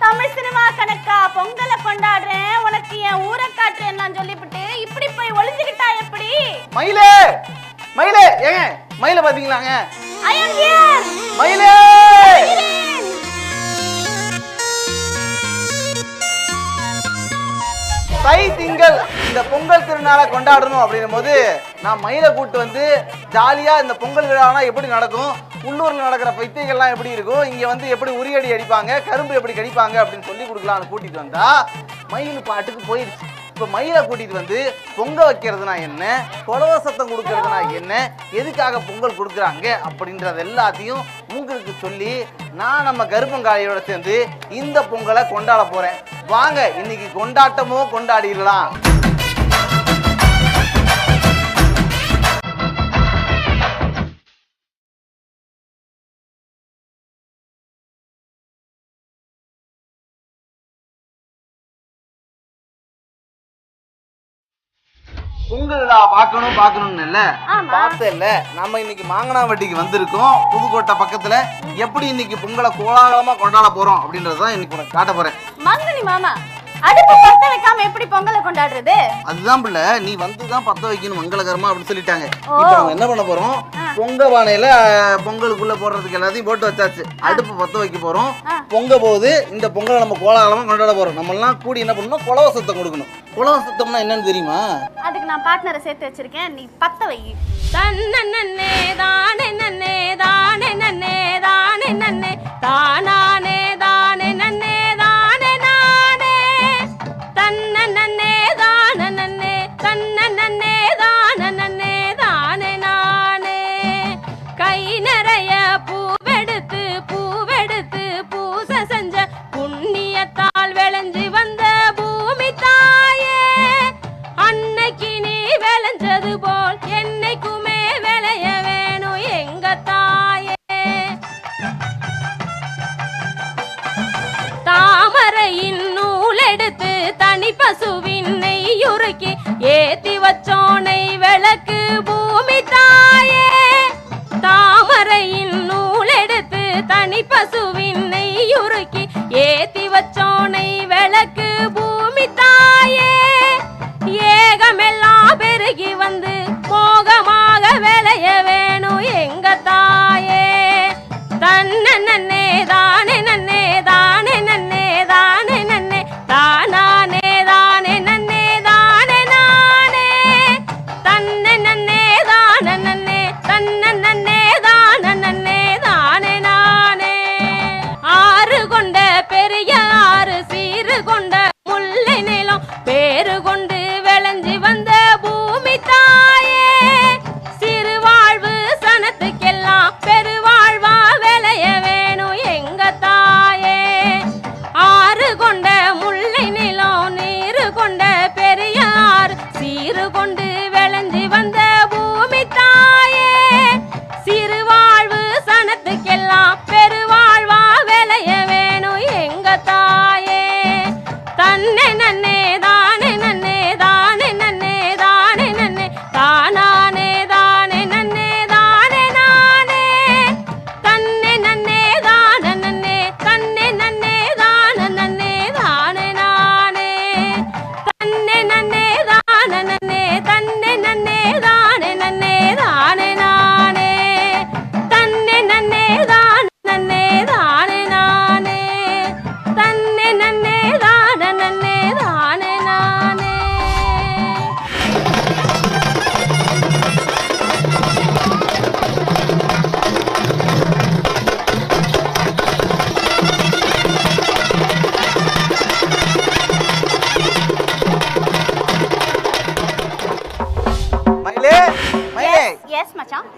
Tamil cinema கணக்கா? பொங்கலை கொண்டாடுறேன். உனக்கு என் ஊரை காட்டுறேன் நான் சொல்லிவிட்டு இப்படி போய் ஒளிஞ்சுக்கிட்டா எப்படி? மயிலே! மயிலே! ஏங்க மயிலை பாத்தீங்களாங்க ஐ அம் ஹியர் மயிலே! தை திங்கள் இந்த பொங்கல் திருநாளை கொண்டாடணும் அப்படின்னும் போது நான் மயிலை கூட்டு வந்து ஜாலியா இந்த பொங்கல் விழானா எப்படி நடக்கும்? உள்ளூரில் நடக்கிற பைத்தியங்கள்லாம் எப்படி இருக்கும் இங்கே வந்து எப்படி உரியடி அடிப்பாங்க கரும்பு எப்படி கடிப்பாங்க அப்படின்னு சொல்லி கொடுக்கலாம்னு கூட்டிகிட்டு வந்தால் மயில் பாட்டுக்கு போயிடுச்சு. இப்போ மயிலை கூட்டிகிட்டு வந்து பொங்க வைக்கிறதுனா என்ன? கொலவ சத்தம் கொடுக்கறதுனா என்ன? எதுக்காக பொங்கல் கொடுக்குறாங்க? அப்படின்றது எல்லாத்தையும் உங்களுக்கு சொல்லி நான் நம்ம கருப்பங்காளியோட சேர்ந்து இந்த பொங்கலை கொண்டாட போகிறேன் வாங்க இன்னைக்கு கொண்டாட்டமோ கொண்டாடிடலாம். பொங்கல் விழா பார்க்கணும் பார்க்கணும்னு இல்ல. பார்த்தேன்ல நம்ம இன்னைக்கு மாங்கனாவட்டிக்கு வந்திருக்கோம். புதுக்கோட்டை பக்கத்துல எப்படி இன்னைக்கு பொங்கலை கோலாகலமா கொண்டாட போறோம் அப்படின்றத தான் இன்னைக்கு உனக்கு காட்ட போறேன். மங்கனி மாமா அடுப்பு பத்த வைக்காம எப்படி பொங்கலை கொண்டாடுறது? அதுதான் பிள்ளை நீ வந்து தான் பத்த வைக்கணும் மங்களகரமா அப்படின்னு சொல்லிட்டாங்க. இப்போ நம்ம என்ன பண்ண போறோம். பொங்க பானையில பொங்கலுக்குள்ள போடுறதுக்கு எல்லாத்தையும் போட்டு வச்சாச்சு. அடுப்பு பத்த வைக்க போறோம். பொங்க போது இந்த பொங்கலை நம்ம கோலாகலமா கொண்டாட போறோம். நம்ம எல்லாம் கூடி என்ன பண்ணணும்? குலவ சத்தம் கொடுக்கணும். குலவ சத்தம்னா என்னன்னு தெரியுமா? அதுக்கு நான் பார்ட்னரை சேர்த்து வச்சிருக்கேன். நீ பத்த வை. தன்னே தானே நன்னே தானே நன்னே தானே நன்னே தானானே புண்ணியத்தால் விளைஞ்சு வந்த பூமி தாயே அன்னைக்கு நீ விளைஞ்சது போல் என்னைக்குமே விளைய வேணும் எங்க தாயே. தாமரையின் நூல் எடுத்து தனி பசுவின் நெய்யுருக்கி ஏத்தி வச்சோனை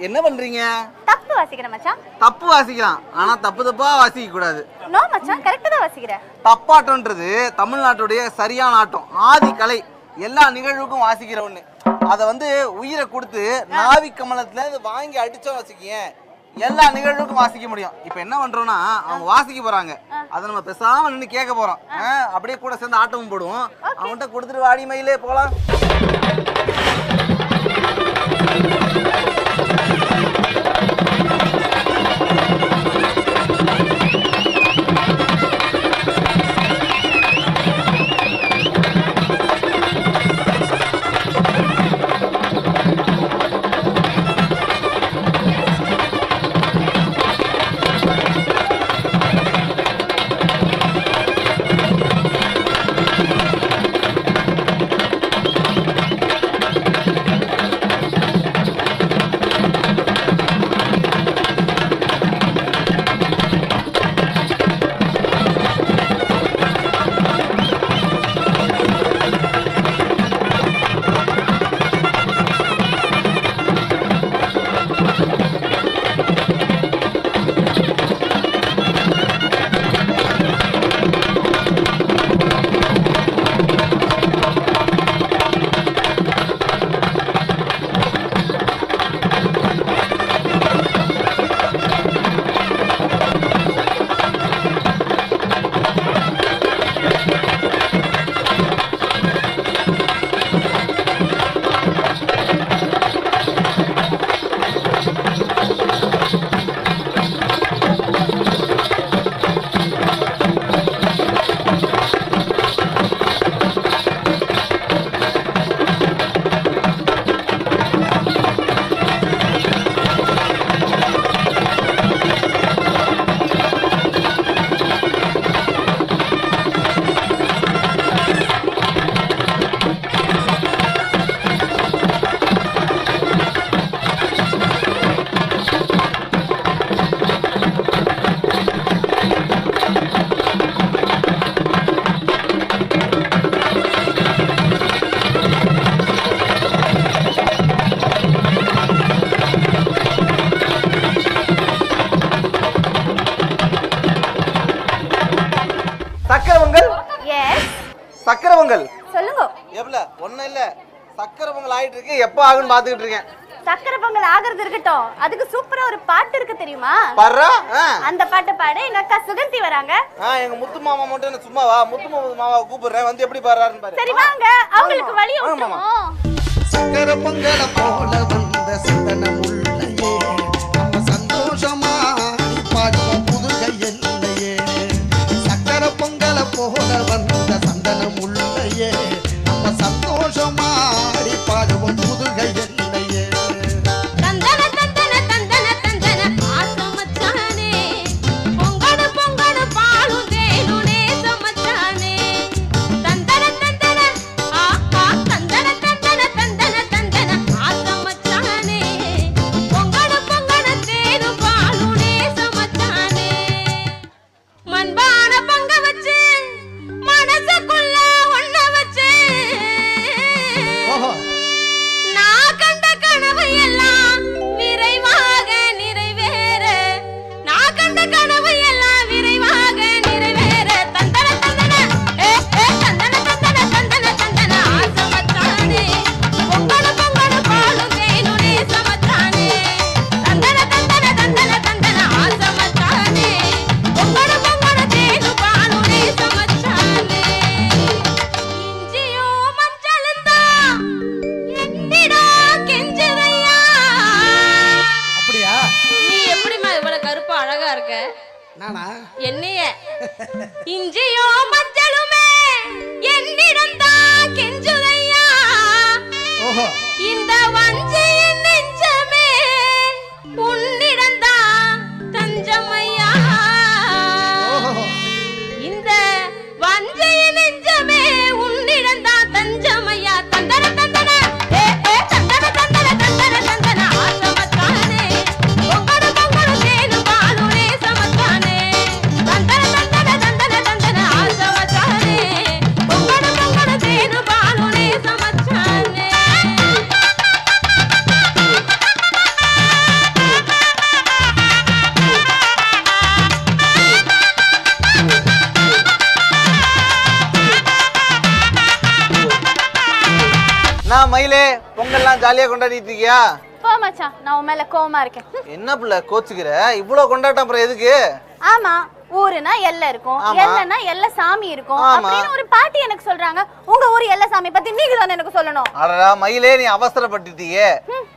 என்ன பண்றீங்க? தப்பு வாசிக்கிறேன் மச்சான். தப்பு வாசிக்கலாம். ஆனா தப்பு தப்பா வாசிக்க கூடாது. நோ மச்சான் கரெக்டா தான் வாசிக்கிறேன் தப்பாட்டம்ன்றது தமிழ்நாட்டுடைய சரியான ஆட்டம். ஆதி கலை. எல்லா நிகழ்வுக்கும் வாசிக்கிற ஒண்ணு. அதை வந்து உயிரை கொடுத்து நாவி கமலத்துல இதை வாங்கி அடிச்சோம் வச்சுக்கேன் எல்லா நிகழ்வுக்கும் வாசிக்க முடியும். இப்போ என்ன பண்றோம்னா அவங்க வாசிக்க போறாங்க. அதை நம்ம பேசாம நின்று கேட்க போறோம். அப்படியே கூட சேர்ந்து ஆட்டமும் போடுவோம். அவன்கிட்ட கொடுத்துட்டு வாடி மயிலே போலாம். சக்கரை பொங்கல் சொல்லுங்க. எவ்வளோ? ஒன்றும் இல்லை. சக்கரை பொங்கல் ஆயிட்டு இருக்கு எப்போ ஆகுன்னு பார்த்துக்கிட்டு இருக்கேன். சக்கரை பொங்கல் ஆகிறது இருக்கட்டும். அதுக்கு சூப்பரா ஒரு பாட்டு இருக்கு தெரியுமா? பர்றா ஆ. அந்த பாட்டை பாட. எங்க அக்கா சுகந்தி வராங்க. ஆ எங்க முத்து மாமா மட்டும் என்ன சும்மாவா முத்து மாமா மாமாவை கூப்பிடுறேன். வந்து எப்படி பாடுறாருன்னு பாரு. சரி வாங்க. அவங்களுக்கு வழி விட்டுருவோம் சக்கர பொங்கல போல வந்த சந்தனம் உள்ளையே நம்ம சந்தோஷமா பாடுவோம். புதுகை எல்லையே. சக்கர பொங்கல போல வந்த சந்தனம் உள்ளையே. நம்ம சந்தோஷமா பாடுவோம் புதுகை உன் மேல கோவமா இருக்கேன். என்ன பிள்ளை கோச்சுக்கிற இவ்வளவு கொண்டாட்டம் அப்புறம் எதுக்கு ஆமா ஊருனா எல்லை இருக்கும். எல்லைனா எல்லை சாமி இருக்கும். அப்படின்னு ஒரு பாட்டி எனக்கு சொல்றாங்க உங்க ஊர் எல்லை சாமி பத்தி நீங்க தானே எனக்கு சொல்லணும் அடடா மயிலே நீ அவசரப்பட்டுட்டியே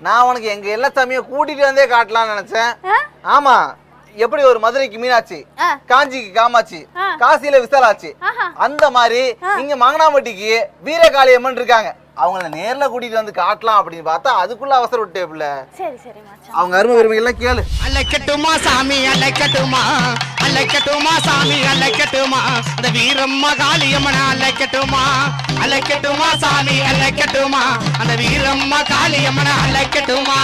நான் உனக்கு எங்க எல்லா சாமியை கூட்டிட்டு வந்தே காட்டலாம்னு நினைச்சேன்? ஆமா எப்படி ஒரு மதுரைக்கு மீனாட்சி. காஞ்சிக்கு காமாட்சி. காசியில விசாலாட்சி ஆஹா. அந்த மாதிரி இங்க மங்கனாம்பட்டிக்கு வீரகாளியம்மன் இருக்காங்க அவங்கள நேர்ல கூட்டிட்டு வந்து காட்டலாம் அப்படின்னு பார்த்தா அதுக்குள்ள அவசரம் விட்டே பிள்ளை சரி சரி மச்சான். அவங்க அருமை பெருமைகள்லாம் கேளு. அலைக்கட்டுமா சாமி அலைக்கட்டுமா? அலைக்கட்டுமா சாமி அலைக்கட்டுமா? அந்த வீரம்மா காளியம்மன அலைக்கட்டுமா? அலைக்கட்டுமா சாமி அலைக்கட்டுமா? அந்த வீரம்மா காளியம்மன அலைக்கட்டுமா!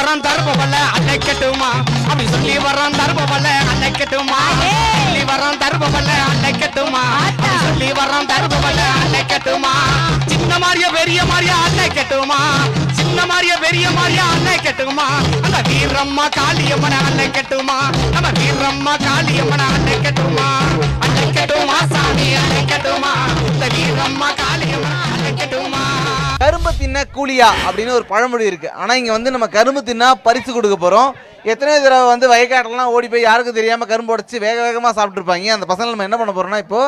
வரம் தருபவல்ல அழைக்கட்டுமா அப்படி சொல்லி வரம் தருபவல்ல அழைக்கட்டுமா சொல்லி வரம் தருபவல்ல அழைக்கட்டுமா அப்படி சொல்லி வரம் தருபவல்ல அழைக்கட்டுமா சின்ன மாறிய பெரிய மாறிய அழைக்கட்டுமா சின்ன மாறிய பெரிய மாறிய அழைக்கட்டுமா அந்த வீரம்மா காளியம்மன அழைக்கட்டுமா நம்ம வீரம்மா காளியம்மன அழைக்கட்டுமா அழைக்கட்டுமா சாமி அழைக்கட்டுமா இந்த வீரம்மா காளியம்மன அழைக்கட்டுமா கரும்பு தின்ன கூலியா அப்படின்னு ஒரு பழமொழி இருக்கு. ஆனா இங்க வந்து நம்ம கரும்பு தின்னா பரிசு கொடுக்க போறோம். எத்தனையோ தடவை வந்து வயக்காட்டெல்லாம் ஓடி போய் யாருக்கும் தெரியாம கரும்பு உடைச்சு வேக வேகமா சாப்பிட்டுருப்பாங்க. அந்த பசங்க நம்ம என்ன பண்ண போறோம்னா இப்போ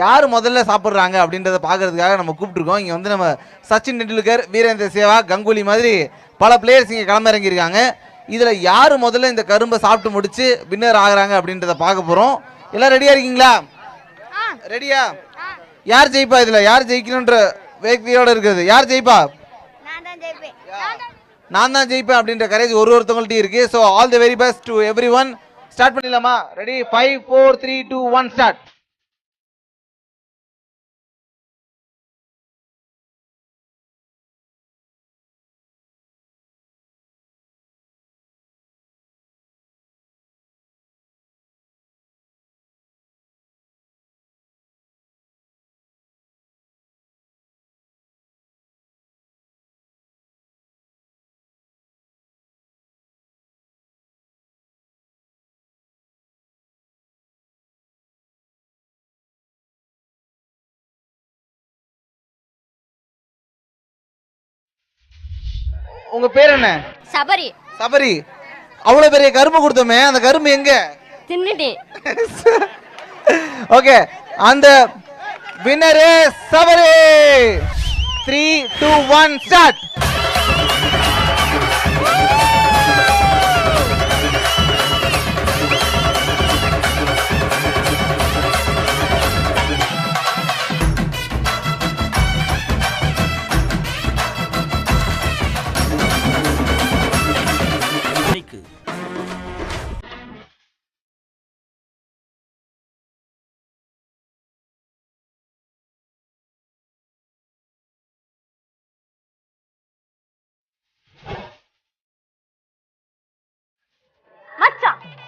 யார் முதல்ல சாப்பிட்றாங்க அப்படின்றத பார்க்கறதுக்காக நம்ம கூப்பிட்டுருக்கோம். இங்க வந்து நம்ம சச்சின் டெண்டுல்கர் வீரேந்திர சேவாக் கங்குலி மாதிரி பல பிளேயர்ஸ் இங்க களமிறங்கியிருக்காங்க. இதுல யார் முதல்ல இந்த கரும்பை சாப்பிட்டு முடிச்சு வின்னர் ஆகுறாங்க அப்படின்றத பார்க்க போறோம். எல்லாம் ரெடியா இருக்கீங்களா? ரெடியா யார் ஜெயிப்பா இதுல? யார் ஜெயிக்கணுன்ற வேக்தியோட இருக்குது. யார் ஜெயிப்பா? நான் தான் ஜெயிப்பேன். நான் தான் ஜெயிப்பேன் அப்படின்ற கரேஜ் ஒரு ஒருத்தவங்கள்ட்டையும் இருக்கு. So all the very best to everyone start பண்ணிடலாமா? Ready five four three two one start உங்க பேர் என்ன? சபரி. சபரி. அவ்வளவு பெரிய கரும்பு கொடுத்தோமே அந்த கரும்பு எங்க? தின்னுட்டு ஓகே அந்த winner Sabari. Three two one start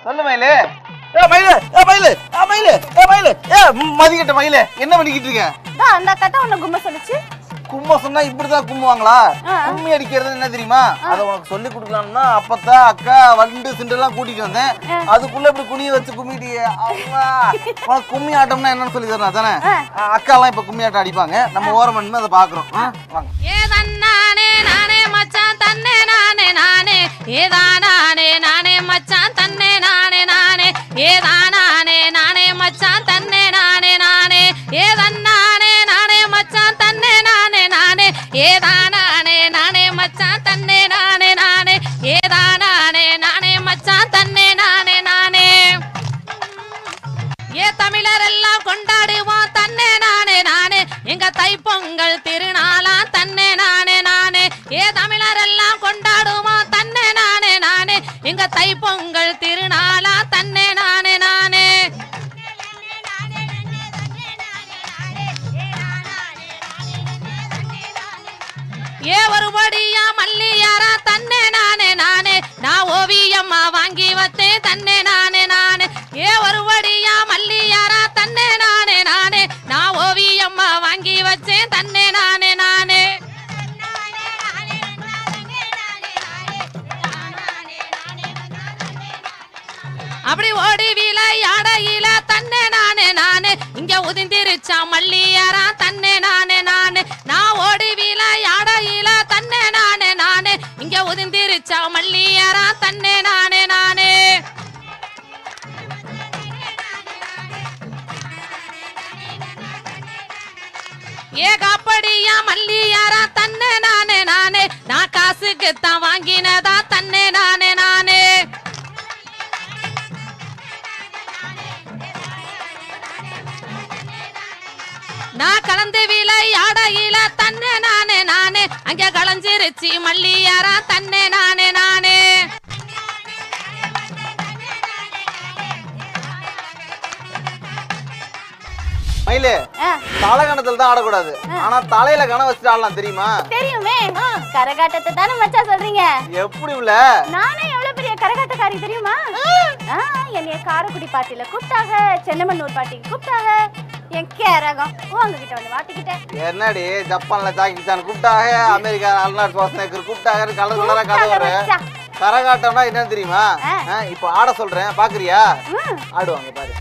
சொல்லு மயிலு. ஏ மயிலு. ஏ மயிலு. ஏ மயிலு. ஏ மயிலு. ஏ மதிக்கிட்ட மயிலு. என்ன பண்ணிக்கிட்டு இருக்க? தான் அந்த தான் உன்னை கும்ம சொல்லுச்சு. கும்ப சொன்னா இப்படிதான் கும்புவாங்களா. கும்மி அடிக்கிறது என்ன தெரியுமா? அதை உனக்கு சொல்லி கொடுக்கலாம்னா அப்பத்தா அக்கா வண்டு சிண்டெல்லாம் கூட்டிட்டு வந்தேன். அதுக்குள்ள இப்படி குனிய வச்சு கும்மிட்டியே உனக்கு கும்மி ஆட்டம்னா என்னன்னு சொல்லி தரணும் தானே அக்கா எல்லாம் இப்ப கும்மி ஆட்டம் அடிப்பாங்க. நம்ம ஓரம் பண்ணி அதை பாக்குறோம். வாங்க. நானே தன்னே நானே நானே. ஏதானானே நானே மச்சான் தன்னே நானே நானே. ஏதானானே நானே மச்சான் தன்னே நானே நானே. ஏதன்னானே நானே மச்சான் தன்னே நானே நானே. ஏதானானே நானே மச்சான் தன்னே நானே நானே. ஏதானானே நானே மச்சான் தன்னே நானே நானே. ஏ தமிழர் எல்லாம் கொண்டாடுவோம் தன்னே நானே நானே. எங்க தைப்பொங்கல் திருநாளா தன்னே நானே ஏ தமிழர் எல்லாம் கொண்டாடுமா? தன்னே நானே நானே. எங்க தைப்பொங்கல் திருநாளா? தன்னே நானே நானே. ஏ ஒருபடியா மல்லியாரா? தன்னே நானே நானே. நான் ஓவியம்மா வாங்கி வச்சேன். தன்னே நானே நானே. ஏ ஒருபடியா மல்லியாரா? தன்னே நானே நானே. நான் ஓவியம்மா வாங்கி வச்சேன். தன்னே நானே ஓடி விளையாடையில தன்னே நானே நானே. இங்க உதிந்திருச்சா மல்லியாரா? தன்னே நானே நானே. நான் ஓடி விளையாடையில தன்னே நானே நானே. இங்க உதிந்திருச்சா மல்லியாரா? தன்னே நானே நானே. ஏகாப்படியா மல்லியாரா? தன்னே நானே நானே. நான் காசுக்கு தான் வாங்கினதா? விளையாடையில தன்னே நானே நானே. அங்க களைஞ்சிருச்சு மல்லியாரா தன்னே நானே நானே. மயிலு ஆ, தலைகணத்துல தான் ஆடக்கூடாது. ஆனா தலையில கணம் வச்சுட்டு ஆடலாம் தெரியுமா? தெரியுமே. கரகாட்டத்தை தானே மச்சான் சொல்றீங்க? எப்படி உள்ள? நானே எவ்வளவு பெரிய கரகாட்டக்காரி தெரியுமா? என்னைய காரைக்குடி பாட்டில கூப்பிட்டாங்க சென்னமன்னூர் பாட்டிக்கு கூப்பிட்டாங்க. என் கேரகம். உங்ககிட்ட வந்து மாட்டிக்கிட்டேன் என்னடி ஜப்பான்ல அமெரிக்கா அல்நாட் வாசனேக்கர் கூப்பிட்டாங்க. கலர் கலரா கதை வர. கரகாட்டம்னா என்னன்னு தெரியுமா? இப்போ ஆட சொல்றேன். பாக்குறியா. ஆடுவாங்க பாரு.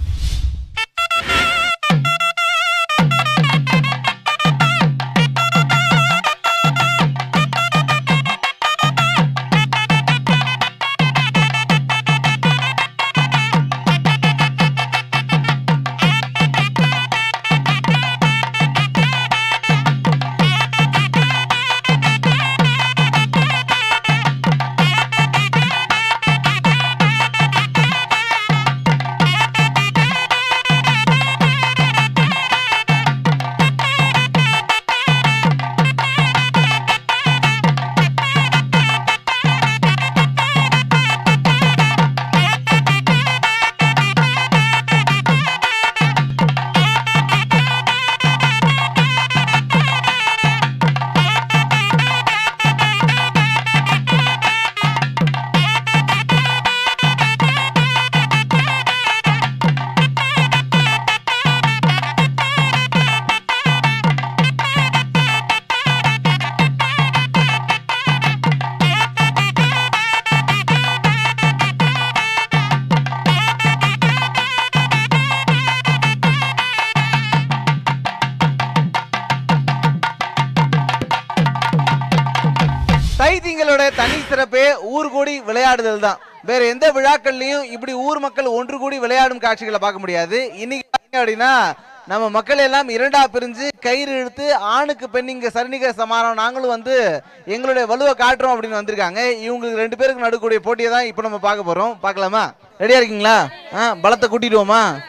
வேற எந்த விழாக்கள்லயும் இப்படி ஊர் மக்கள் ஒன்று கூடி விளையாடும் காட்சிகளை பார்க்க முடியாது. இன்னைக்கு அப்படின்னா நம்ம மக்கள் எல்லாம் இரண்டா பிரிஞ்சு கயிறு இழுத்து ஆணுக்கு பெண் இங்க சரிநிக சமானம் நாங்களும் வந்து எங்களுடைய வலுவை காட்டுறோம் அப்படின்னு வந்திருக்காங்க. இவங்களுக்கு ரெண்டு பேருக்கு நடுக்கூடிய போட்டியை தான் இப்போ நம்ம பார்க்க போறோம். பார்க்கலாமா? ரெடியா இருக்கீங்களா? ஆ பலத்தை கூட்டிடுவோமா?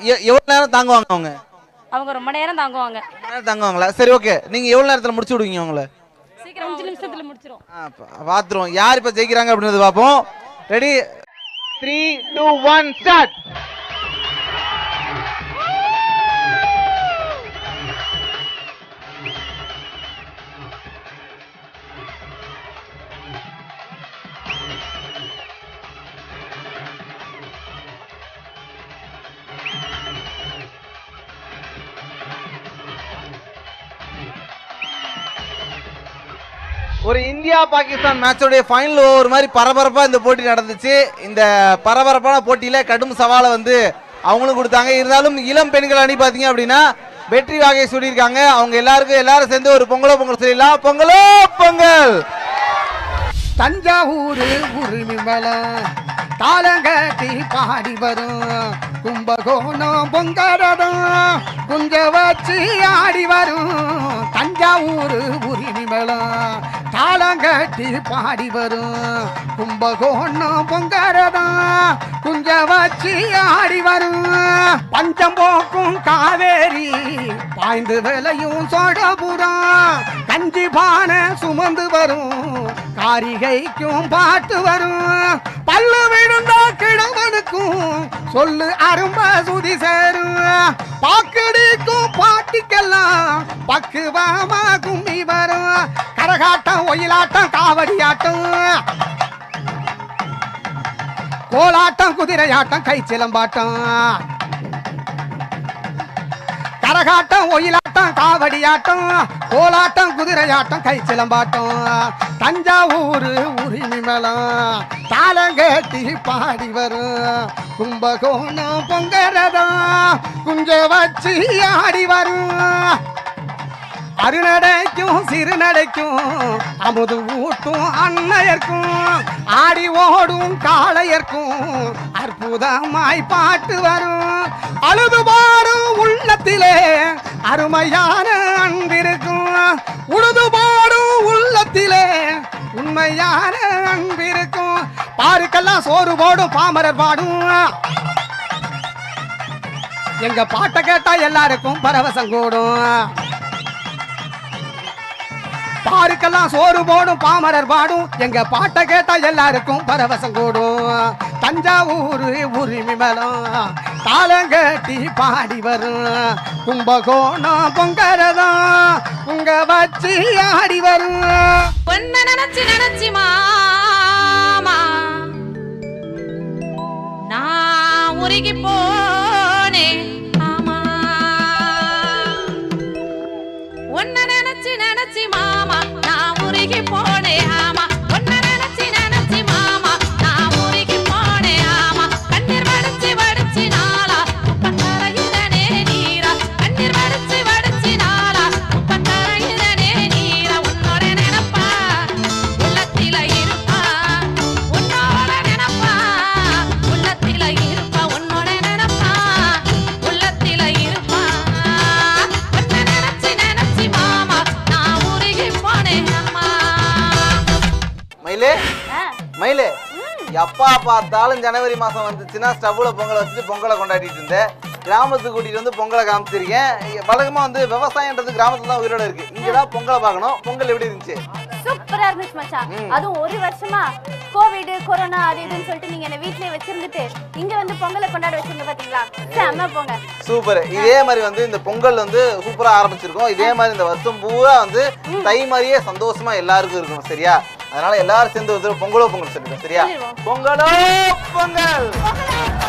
எ- எவ்வளவு நேரம் தாங்குவாங்க அவங்க? அவங்க ரொம்ப நேரம் தாங்குவாங்க. நேரம் தாங்குவாங்களா? சரி ஓகே நீங்க எவ்வளவு நேரத்துல முடிச்சு விடுவீங்க அவங்கள? சீக்கிரம் அஞ்சு நிமிஷத்துல முடிச்சிரும். ஆ, பா- பாத்துருவோம் யார் இப்ப ஜெயிக்கிறாங்க அப்படின்றது பார்ப்போம். Ready three two one start ஒரு இந்தியா பாகிஸ்தான் மேட்சோடைய ஃபைனல் ஓவர் மாதிரி பரபரப்பாக இந்த போட்டி நடந்துச்சு. இந்த பரபரப்பான போட்டியில் கடும் சவாலை வந்து அவங்களும் கொடுத்தாங்க. இருந்தாலும் இளம் பெண்கள் அணி பார்த்தீங்க அப்படின்னா வெற்றி வாகை சொல்லியிருக்காங்க அவங்க எல்லாருக்கும் எல்லாரும் சேர்ந்து ஒரு பொங்கலோ பொங்கல் சொல்லிடலாம். பொங்கலோ பொங்கல்! தஞ்சாவூர் உரிமை மேல தாளங்கட்டி பாடி வரும். கும்பகோணம் பொங்கரதம் குஞ்ச வச்சு ஆடி வரும். தஞ்சாவூர் உரிமை காலங்கட்டி தாளங்கட்டி பாடி வரும். கும்பகோணம் பொங்கரதம் குஞ்ச வச்சு ஆடி வரும். பஞ்சம் போக்கும் காவேரி பாய்ந்து விலையும் சோழபுரம். கஞ்சி பானை சுமந்து வரும். காரிகைக்கும் பாட்டு வரும். பல்லு விழுந்தா கிழவனுக்கும் சொல்லு அரும்ப சுதி சேரு. பாக்கடிக்கும் பாட்டிக்கெல்லாம் பக்குவமா கும்மி வரும் கரகாட்டம் ஒயிலாட்டம் காவடி ஆட்டம் கோலாட்டம் குதிரையாட்டம் கை சிலம்பாட்டம் கரகாட்டம் ஒயிலாட்டம் காவடியாட்டம் கோலாட்டம் குதிரையாட்டம் கை சிலம்பாட்டம் தஞ்சாவூர் உரிமை மேளம் தாளங்கட்டி பாடி வரும். கும்பகோணம் பொங்கரதம் குஞ்ச வச்சு ஆடி வரும். அருநடைக்கும் சிறுநடைக்கும் அமுது ஊட்டும் அன்னையர்க்கும் ஆடி ஓடும் காளையர்க்கும் அற்புதமாய் பாட்டு வரும். அழுது பாடும் உள்ளத்திலே அருமையான அன்பிருக்கும். உழுது பாடும் உள்ளத்திலே உண்மையான அன்பிருக்கும். பாருக்கெல்லாம் சோறு போடும் பாமரர் பாடும். எங்க பாட்டை கேட்டா எல்லாருக்கும் பரவசம் கூடும். யாருக்கெல்லாம் சோறு போடும் பாமரர் பாடும். எங்க பாட்டை கேட்டா எல்லாருக்கும் பரவசம் கூடும். தஞ்சாவூர் உரிமை மலம் தாளங்கட்டி பாடி வரும். கும்பகோணம் பொங்கரதம் உங்க வச்சு ஆடி வரும். பொண்ண நினைச்சு நினைச்சு மாமா நான் உருகி போ எப்பா பார்த்தாலும் ஜனவரி மாசம் வந்துச்சுன்னா ஸ்டவ்ல பொங்கலை வச்சுட்டு பொங்கலை கொண்டாடிட்டு இருந்தேன். கிராமத்துக்கு கூட்டிட்டு வந்து பொங்கலை காமிச்சிருக்கேன். வழக்கமா வந்து விவசாயன்றது கிராமத்துல தான் உயிரோட இருக்கு. இங்கதான் பொங்கலை பார்க்கணும். பொங்கல் எப்படி இருந்துச்சு? சூப்பரா இருந்துச்சு மச்சான். அதுவும் ஒரு வருஷமா கோவிட் கொரோனா அது இதுன்னு சொல்லிட்டு நீங்க என்ன வீட்லயே வச்சிருந்துட்டு இங்க வந்து பொங்கலை கொண்டாட வச்சிருங்க பாத்தீங்களா? செம்ம பொங்க சூப்பர். இதே மாதிரி வந்து இந்த பொங்கல் வந்து சூப்பரா ஆரம்பிச்சிருக்கோம். இதே மாதிரி இந்த வருஷம் பூரா வந்து தை மாதிரியே சந்தோஷமா எல்லாருக்கும் இருக்கணும் சரியா? அதனால எல்லாரும் சேர்ந்து வந்து பொங்கலோ பொங்கல் சொல்லிடுங்க சரியா? பொங்கல்! பொங்கலோ